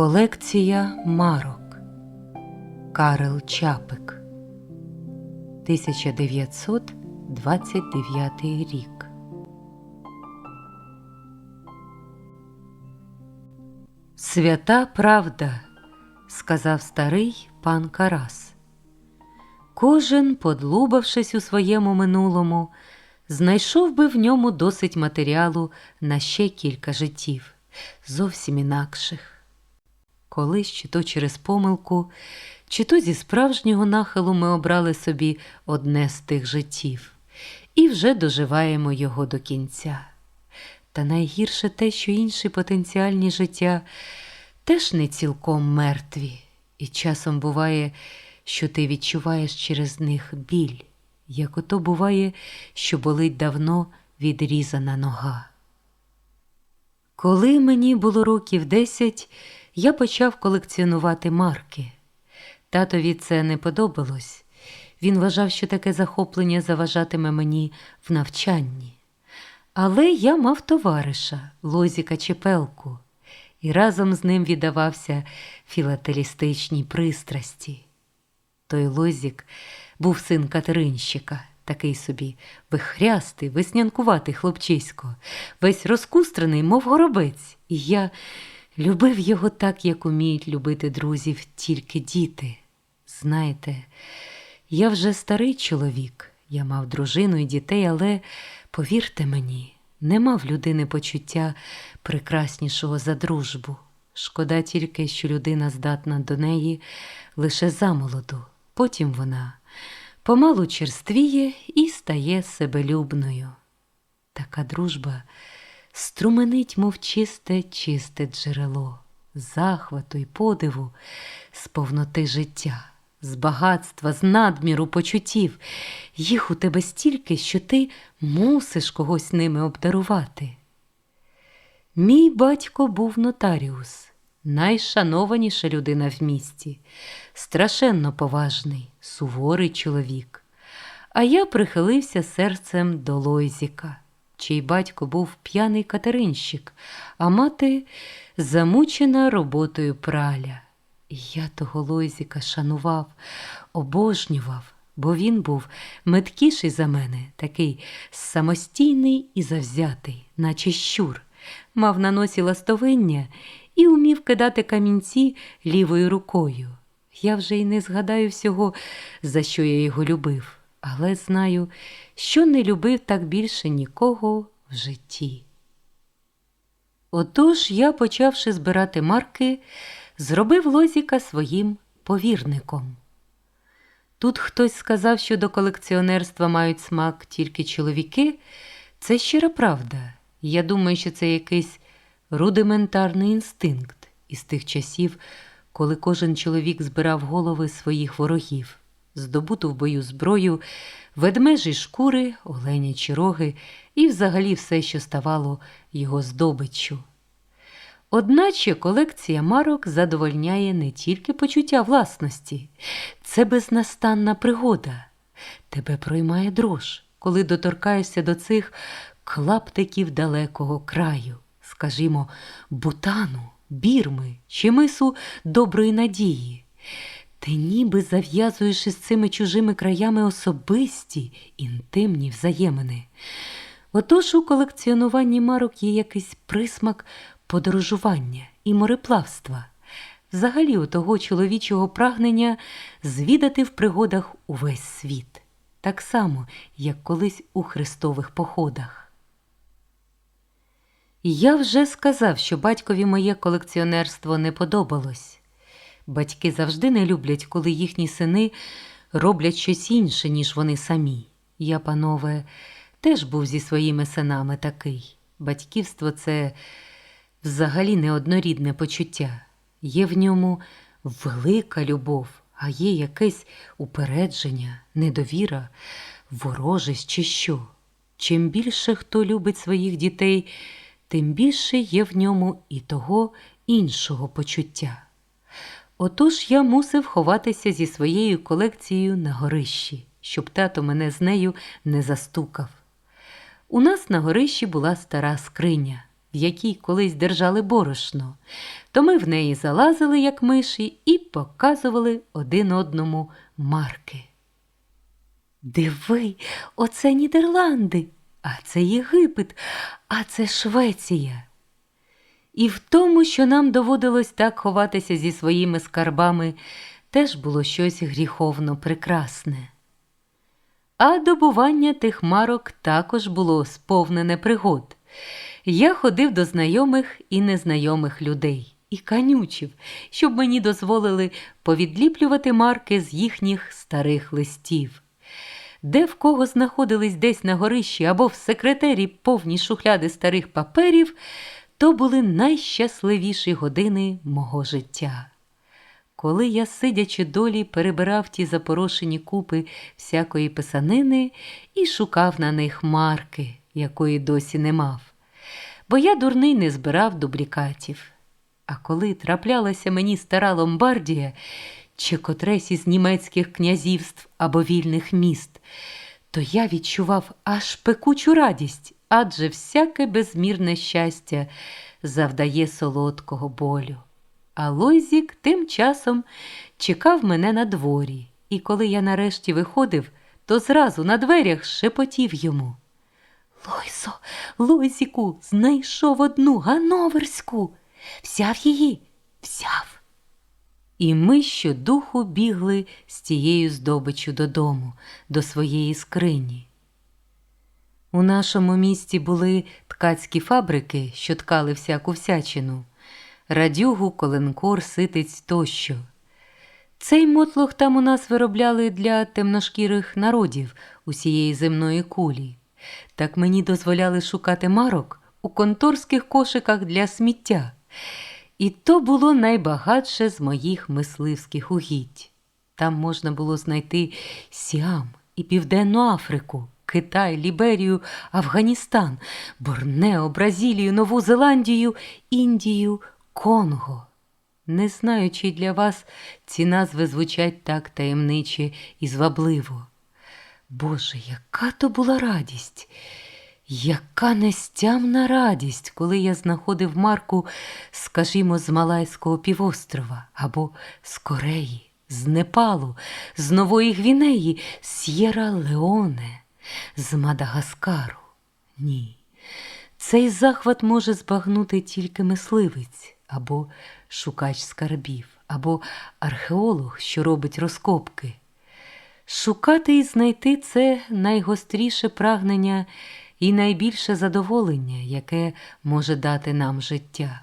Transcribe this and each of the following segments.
Колекція марок Карел Чапик 1929 рік. Свята правда, сказав старий пан Карас. Кожен, подлубавшись у своєму минулому, знайшов би в ньому досить матеріалу на ще кілька життів, зовсім інакших. Колись, чи то через помилку, чи то зі справжнього нахилу ми обрали собі одне з тих життів і вже доживаємо його до кінця. Та найгірше те, що інші потенціальні життя теж не цілком мертві, і часом буває, що ти відчуваєш через них біль, як ото буває, що болить давно відрізана нога. Коли мені було років десять, я почав колекціонувати марки. Татові це не подобалось. Він вважав, що таке захоплення заважатиме мені в навчанні. Але я мав товариша Лозіка Чепелку, і разом з ним віддавався філателістичній пристрасті. Той Лозік був син Катеринщика, такий собі вихрястий, веснянкуватий хлопчисько, весь розкустрений, мов горобець, і я любив його так, як уміють любити друзів тільки діти. Знаєте, я вже старий чоловік, я мав дружину і дітей, але, повірте мені, не мав людини почуття прекраснішого за дружбу. Шкода тільки, що людина здатна до неї лише замолоду, потім вона помалу черствіє і стає себелюбною. Така дружба струменить, мов чисте, чисте джерело, захвату й подиву, з повноти життя, з багатства, з надміру почуттів. Їх у тебе стільки, що ти мусиш когось ними обдарувати. Мій батько був нотаріус, найшанованіша людина в місті, страшенно поважний, суворий чоловік. А я прихилився серцем до Лойзіка, чий батько був п'яний катеринщик, а мати замучена роботою праля. І я того Лойзіка шанував, обожнював, бо він був меткіший за мене, такий самостійний і завзятий, наче щур, мав на носі ластовиння і умів кидати камінці лівою рукою. Я вже й не згадаю всього, за що я його любив, але знаю, що не любив так більше нікого в житті. Отож я, почавши збирати марки, зробив Лозіка своїм повірником. Тут хтось сказав, що до колекціонерства мають смак тільки чоловіки. Це щира правда. Я думаю, що це якийсь рудиментарний інстинкт із тих часів, коли кожен чоловік збирав голови своїх ворогів, здобуту в бою зброю, ведмежі шкури, оленячі роги і взагалі все, що ставало його здобиччю. Одначе колекція марок задовольняє не тільки почуття власності, це безнастанна пригода. Тебе проймає дрож, коли доторкаєшся до цих клаптиків далекого краю, скажімо, Бутану, Бірми чи мису доброї надії. Ти ніби зав'язуєш із цими чужими краями особисті, інтимні взаємини. Отож у колекціонуванні марок є якийсь присмак подорожування і мореплавства, взагалі у того чоловічого прагнення звідати в пригодах увесь світ, так само, як колись у хрестових походах. Я вже сказав, що батькові моє колекціонерство не подобалось. Батьки завжди не люблять, коли їхні сини роблять щось інше, ніж вони самі. Я, панове, теж був зі своїми синами такий. Батьківство це взагалі неоднорідне почуття. Є в ньому велика любов, а є якесь упередження, недовіра, ворожість чи що. Чим більше хто любить своїх дітей, тим більше є в ньому і того іншого почуття. Отож я мусив ховатися зі своєю колекцією на горищі, щоб тато мене з нею не застукав. У нас на горищі була стара скриня. в якій колись держали борошно, то ми в неї залазили, як миші, і показували один одному марки. Диви, оце Нідерланди, а це Єгипет, а це Швеція. І в тому, що нам доводилось так ховатися зі своїми скарбами, теж було щось гріховно прекрасне. А добування тих марок також було сповнене пригод. Я ходив до знайомих і незнайомих людей і канючив, щоб мені дозволили повідліплювати марки з їхніх старих листів. Де в кого знаходились десь на горищі або в секретері повні шухляди старих паперів, то були найщасливіші години мого життя. Коли я, сидячи долі, перебирав ті запорошені купи всякої писанини і шукав на них марки, якої досі не мав, бо я дурний не збирав дублікатів. А коли траплялася мені стара Ломбардія чи котресь із німецьких князівств або вільних міст, то я відчував аж пекучу радість, адже всяке безмірне щастя завдає солодкого болю. А Лойзік тим часом чекав мене на дворі, і коли я нарешті виходив, то зразу на дверях шепотів йому. Лойсо, Лойзіку, знайшов одну гановерську. Взяв її, взяв. І ми щодуху бігли з тією здобичю додому, до своєї скрині. У нашому місті були ткацькі фабрики, що ткали всяку всячину радюгу, коленкор, ситиць тощо. Цей мотлох там у нас виробляли для темношкірих народів усієї земної кулі. Так мені дозволяли шукати марок у конторських кошиках для сміття. І то було найбагатше з моїх мисливських угідь. Там можна було знайти Сіам і Південну Африку, Китай, Ліберію, Афганістан, Борнео, Бразилію, Нову Зеландію, Індію, Конго. Не знаю, чи для вас ці назви звучать так таємниче і звабливо. Боже, яка то була радість, яка нестямна радість, коли я знаходив Марку, скажімо, з Малайського півострова або з Кореї, з Непалу, з Нової Гвінеї, з С'єра Леоне, з Мадагаскару. Ні. Цей захват може збагнути тільки мисливець або шукач скарбів, або археолог, що робить розкопки. Шукати і знайти це найгостріше прагнення і найбільше задоволення, яке може дати нам життя.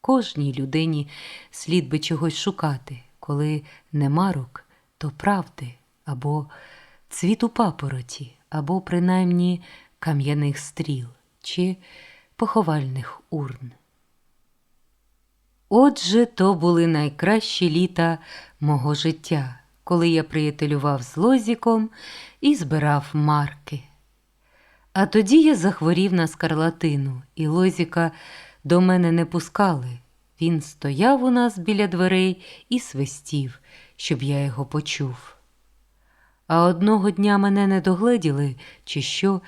Кожній людині слід би чогось шукати, коли нема рук, то правди або цвіту папороті, або принаймні кам'яних стріл чи поховальних урн. Отже, то були найкращі літа мого життя, коли я приятелював з Лозіком і збирав марки. А тоді я захворів на скарлатину, і Лозіка до мене не пускали. Він стояв у нас біля дверей і свистів, щоб я його почув. А одного дня мене не догледіли, чи що,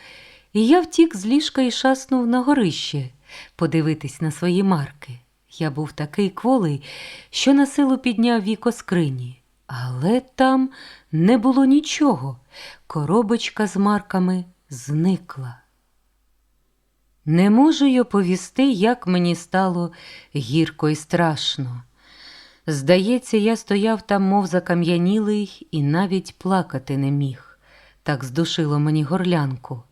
і я втік з ліжка і шаснув на горище подивитись на свої марки. Я був такий кволий, що на силу підняв віко скрині, але там не було нічого. Коробочка з марками зникла. Не можу й оповісти, як мені стало гірко і страшно. Здається, я стояв там, мов закам'янілий, і навіть плакати не міг. Так здушило мені горлянку.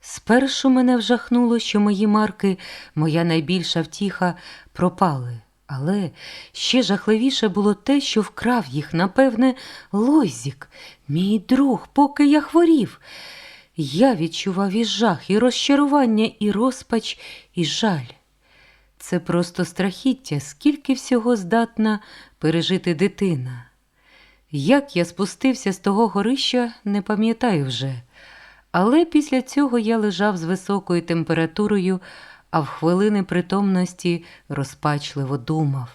Спершу мене вжахнуло, що мої марки, моя найбільша втіха, пропали, але ще жахливіше було те, що вкрав їх, напевне, Лойзік, мій друг, поки я хворів. Я відчував і жах, і розчарування, і розпач, і жаль. Це просто страхіття, скільки всього здатна пережити дитина. Як я спустився з того горища, не пам'ятаю вже. Але після цього я лежав з високою температурою, а в хвилини притомності розпачливо думав.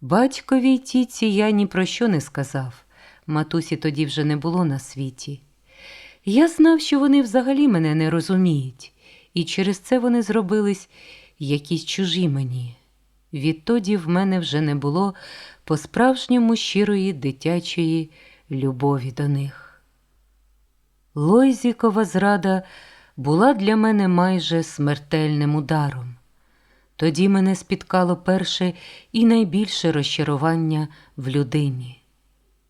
Батькові й тіці я ні про що не сказав. Матусі тоді вже не було на світі. Я знав, що вони взагалі мене не розуміють, і через це вони зробились якісь чужі мені. Відтоді в мене вже не було по-справжньому щирої дитячої любові до них. Лойзікова зрада була для мене майже смертельним ударом. Тоді мене спіткало перше і найбільше розчарування в людині.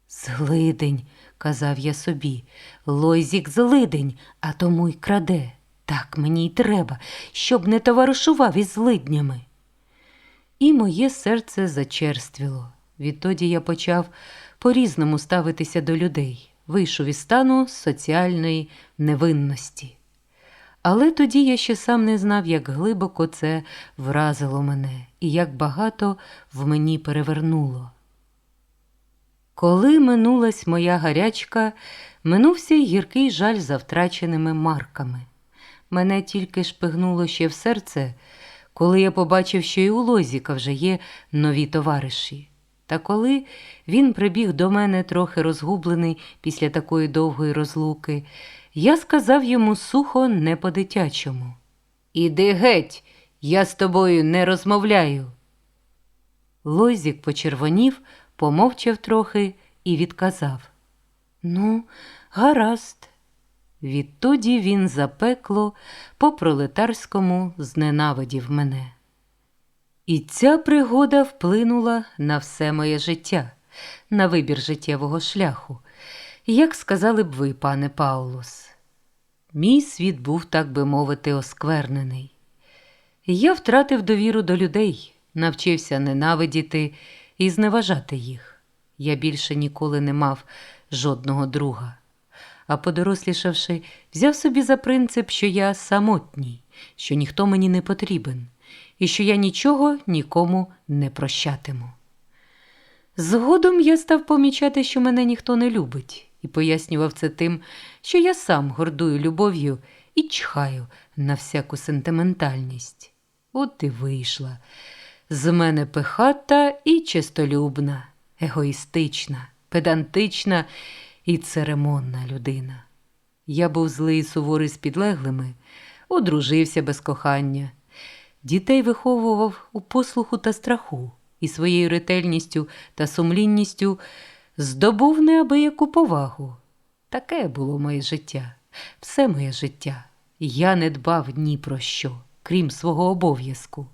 Злидень, казав я собі, Лойзік злидень, а тому й краде. Так мені й треба, щоб не товаришував із злиднями. І моє серце зачерствіло. Відтоді я почав по-різному ставитися до людей, вийшов із стану соціальної невинності. Але тоді я ще сам не знав, як глибоко це вразило мене і як багато в мені перевернуло. Коли минулась моя гарячка, минувся й гіркий жаль за втраченими марками. Мене тільки шпигнуло ще в серце, коли я побачив, що і у Лозіка вже є нові товариші. Та коли він прибіг до мене трохи розгублений після такої довгої розлуки, я сказав йому сухо, не по-дитячому. Іди геть, я з тобою не розмовляю. Лозік почервонів, помовчав трохи і відказав Ну, гаразд. Відтоді він запекло по пролетарському зненавидів мене. І ця пригода вплинула на все моє життя, на вибір життєвого шляху, як сказали б ви, пане Паулус. Мій світ був, так би мовити, осквернений. Я втратив довіру до людей, навчився ненавидіти і зневажати їх. Я більше ніколи не мав жодного друга. А подорослішавши, взяв собі за принцип, що я самотній, що ніхто мені не потрібен, і що я нічого нікому не прощатиму. Згодом я став помічати, що мене ніхто не любить, і пояснював це тим, що я сам гордую любов'ю і чхаю на всяку сентиментальність. От і вийшла. З мене пихата і чистолюбна, егоїстична, педантична і церемонна людина. Я був злий і суворий з підлеглими, одружився без кохання, дітей виховував у послуху та страху і своєю ретельністю та сумлінністю здобув неабияку повагу. Таке було моє життя, все моє життя. Я не дбав ні про що, крім свого обов'язку.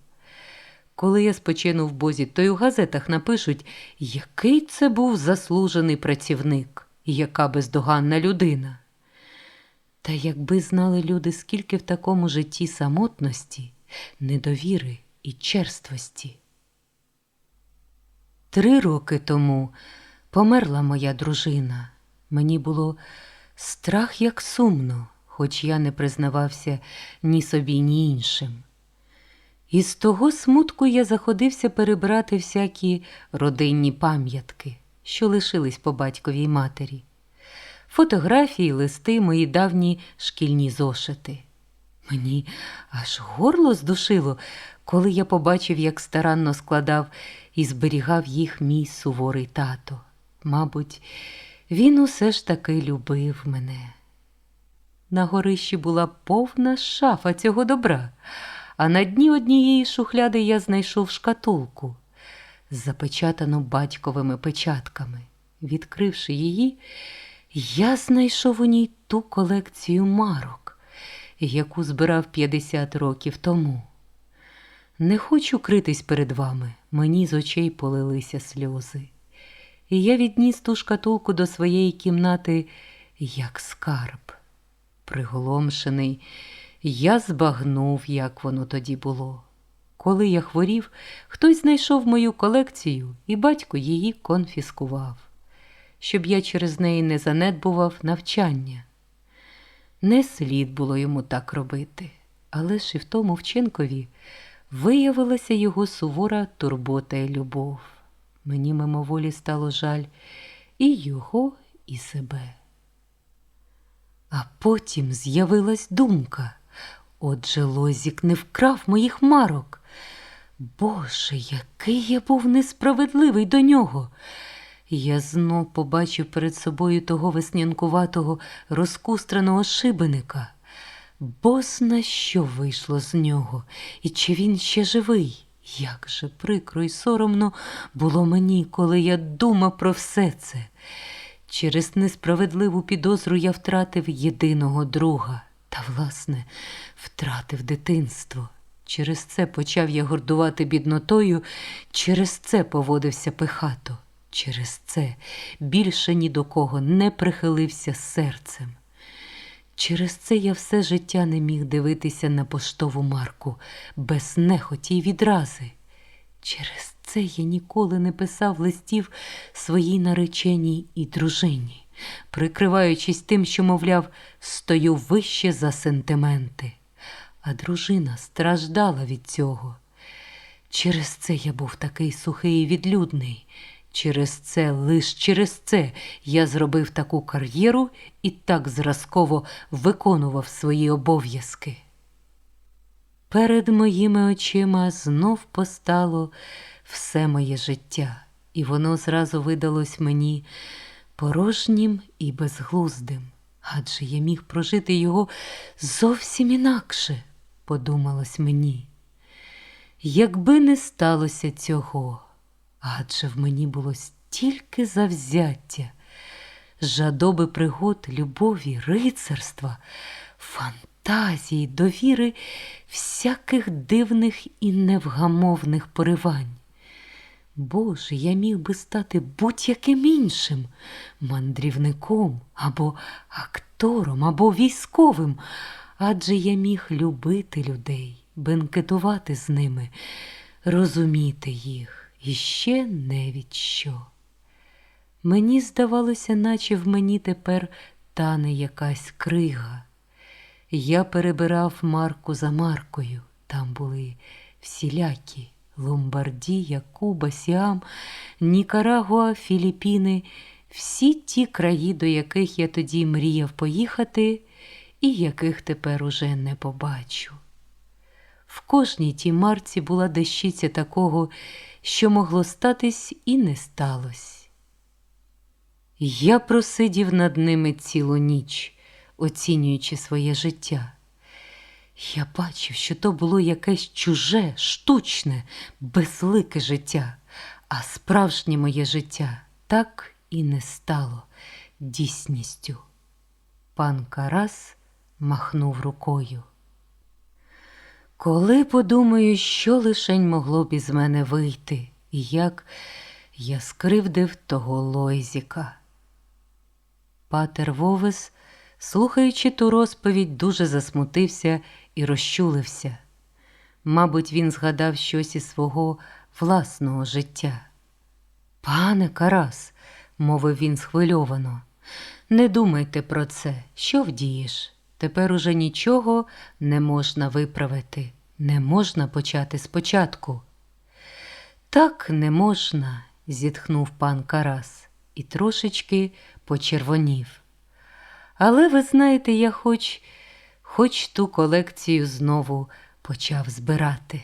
Коли я спочину в бозі, то й у газетах напишуть, який це був заслужений працівник яка бездоганна людина. Та якби знали люди, скільки в такому житті самотності, недовіри і черствості. Три роки тому померла моя дружина. Мені було страх як сумно, хоч я не признавався ні собі, ні іншим. І з того смутку я заходився перебрати всякі родинні пам'ятки, що лишились по батьковій матері, фотографії, листи, мої давні шкільні зошити. Мені аж горло здушило, коли я побачив, як старанно складав і зберігав їх мій суворий тато. Мабуть, він усе ж таки любив мене. На горищі була повна шафа цього добра, а на дні однієї шухляди я знайшов шкатулку, запечатану батьковими печатками. Відкривши її, я знайшов у ній ту колекцію марок, яку збирав 50 років тому. Не хочу критись перед вами, мені з очей полилися сльози. І я відніс ту шкатулку до своєї кімнати, як скарб. Приголомшений, я збагнув, як воно тоді було. Коли я хворів, хтось знайшов мою колекцію, і батько її конфіскував, щоб я через неї не занедбував навчання. Не слід було йому так робити, але ж і в тому вчинкові виявилася його сувора турбота і любов. Мені мимоволі стало жаль і його, і себе. А потім з'явилась думка. Отже, Лозік не вкрав моїх марок. Боже, який я був несправедливий до нього. Я знов побачив перед собою того веснянкуватого розкустреного шибеника. Бозна що вийшло з нього, і чи він ще живий? Як же прикро і соромно було мені, коли я думав про все це. Через несправедливу підозру я втратив єдиного друга та, власне, втратив дитинство. Через це почав я гордувати біднотою, через це поводився пихато, через це більше ні до кого не прихилився серцем. Через це я все життя не міг дивитися на поштову марку без нехоті й відрази. Через це я ніколи не писав листів своїй нареченій і дружині, прикриваючись тим, що, мовляв, стою вище за сентименти. А дружина страждала від цього. Через це я був такий сухий і відлюдний. Через це, лиш через це я зробив таку кар'єру і так зразково виконував свої обов'язки. Перед моїми очима знов постало все моє життя, і воно зразу видалось мені порожнім і безглуздим, адже я міг прожити його зовсім інакше, подумалось мені. Якби не сталося цього, адже в мені було стільки завзяття, жадоби пригод, любові, рицарства, фантазії, довіри, всяких дивних і невгамовних поривань. Боже, я міг би стати будь-яким іншим мандрівником або актором, або військовим, адже я міг любити людей, бенкетувати з ними, розуміти їх і ще не від що. Мені здавалося, наче в мені тепер тане якась крига. Я перебирав марку за маркою, там були всілякі. Ломбардія, Куба, Сіам, Нікарагуа, Філіппіни, всі ті краї, до яких я тоді мріяв поїхати, і яких тепер уже не побачу. В кожній тій марці була дещиця такого, що могло статись і не сталося. Я просидів над ними цілу ніч, оцінюючи своє життя. Я бачив, що то було якесь чуже, штучне, безлике життя, а справжнє моє життя так і не стало дійсністю. Пан Карас махнув рукою. Коли подумаю, що лишень могло б із мене вийти, і як я скривдив того Лойзіка. Патер Вовес, слухаючи ту розповідь, дуже засмутився і розчулився. Мабуть, він згадав щось із свого власного життя. Пане Карас, мовив він схвильовано, не думайте про це, що вдієш. Тепер уже нічого не можна виправити, не можна почати спочатку. Так не можна, зітхнув пан Карас і трошечки почервонів. Але ви знаєте, я хоч хоч ту колекцію знову почав збирати.